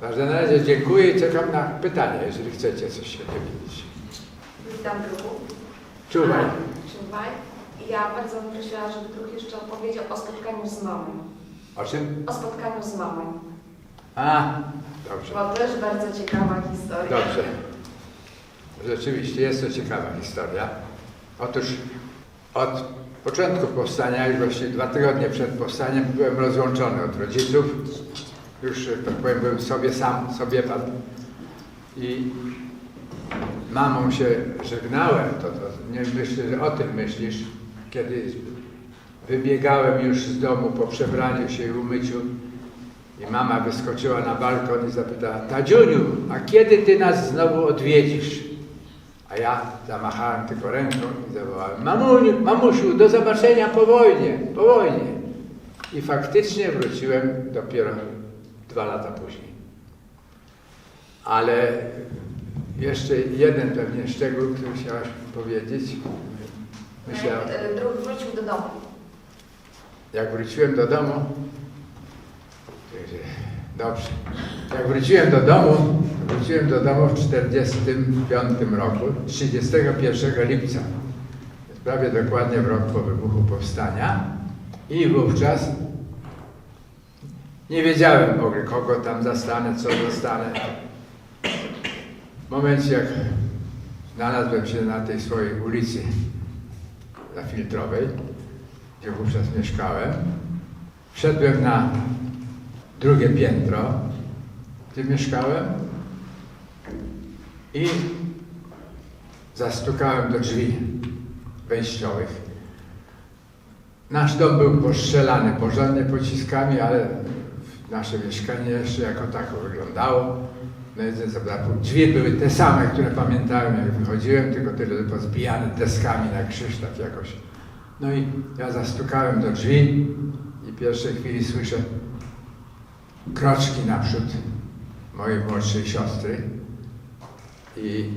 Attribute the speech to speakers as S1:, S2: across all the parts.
S1: Także na razie dziękuję i czekam na pytania, jeżeli chcecie coś się dowiedzieć.
S2: Witam druhu.
S1: Czuwaj.
S2: Czuwaj. Ja bardzo bym prosiła, żeby druh jeszcze opowiedział o spotkaniu z mamą.
S1: O czym?
S2: O spotkaniu z mamą.
S1: A, dobrze.
S2: Bo też bardzo ciekawa historia.
S1: Dobrze. Rzeczywiście jest to ciekawa historia. Otóż od początku powstania, już właściwie dwa tygodnie przed powstaniem, byłem rozłączony od rodziców. Już, tak powiem, byłem sobie sam, sobie pan. I mamą się żegnałem, to, to nie myślę, że o tym myślisz, kiedy wybiegałem już z domu po przebraniu się i umyciu i mama wyskoczyła na balkon i zapytała, Tadziuniu, a kiedy ty nas znowu odwiedzisz? A ja zamachałem tylko ręką i zawołałem, Mamuniu, mamusiu, do zobaczenia po wojnie, po wojnie. I faktycznie wróciłem dopiero dwa lata później. Ale jeszcze jeden pewnie szczegół, który chciałaś powiedzieć. Myślałem,
S2: Jak, e, Druh wrócił do domu.
S1: jak wróciłem do domu, dobrze, jak wróciłem do domu, wróciłem do domu w 1945 roku, 31 lipca, prawie dokładnie w rok po wybuchu powstania i wówczas nie wiedziałem w ogóle, kogo tam zastanę, co zastanę. W momencie, jak znalazłem się na tej swojej ulicy zafiltrowej, gdzie wówczas mieszkałem. Wszedłem na drugie piętro, gdzie mieszkałem i zastukałem do drzwi wejściowych. Nasz dom był postrzelany porządnie pociskami, ale nasze mieszkanie jeszcze jako tako wyglądało. No i drzwi były te same, które pamiętałem jak wychodziłem, tylko tyle pozbijane deskami na Krzysztof jakoś. No i ja zastukałem do drzwi i w pierwszej chwili słyszę kroczki naprzód mojej młodszej siostry i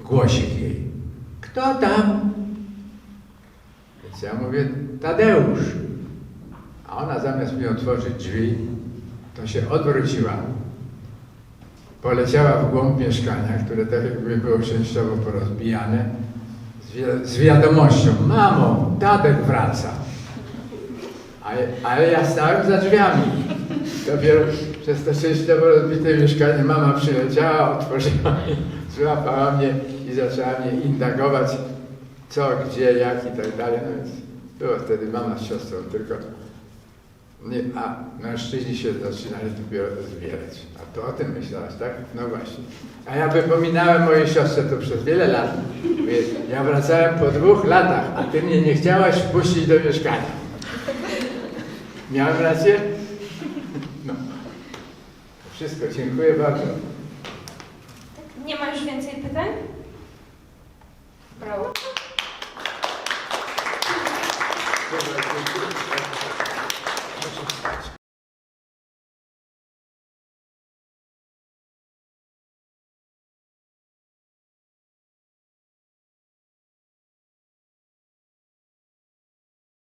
S1: głosik jej. Kto tam? Więc ja mówię, Tadeusz. Ona zamiast mi otworzyć drzwi, to się odwróciła. Poleciała w głąb mieszkania, które tak jakby było częściowo porozbijane, z, wi- z wiadomością, mamo, Tadek wraca. Ale ja stałem za drzwiami. Dopiero przez to częściowo rozbite mieszkanie mama przyleciała, otworzyła mi, złapała mnie i zaczęła mnie indagować, co, gdzie, jak i tak dalej. No więc było wtedy mama z siostrą tylko. Nie, a mężczyźni się zaczynali dopiero zbierać. A to o tym myślałaś, tak? No właśnie. A ja wypominałem mojej siostrze to przez wiele lat. Mówię, ja wracałem po dwóch latach, a ty mnie nie chciałaś wpuścić do mieszkania. Miałem rację? No. To Wszystko, dziękuję bardzo.
S3: Nie ma już więcej pytań? Brawo.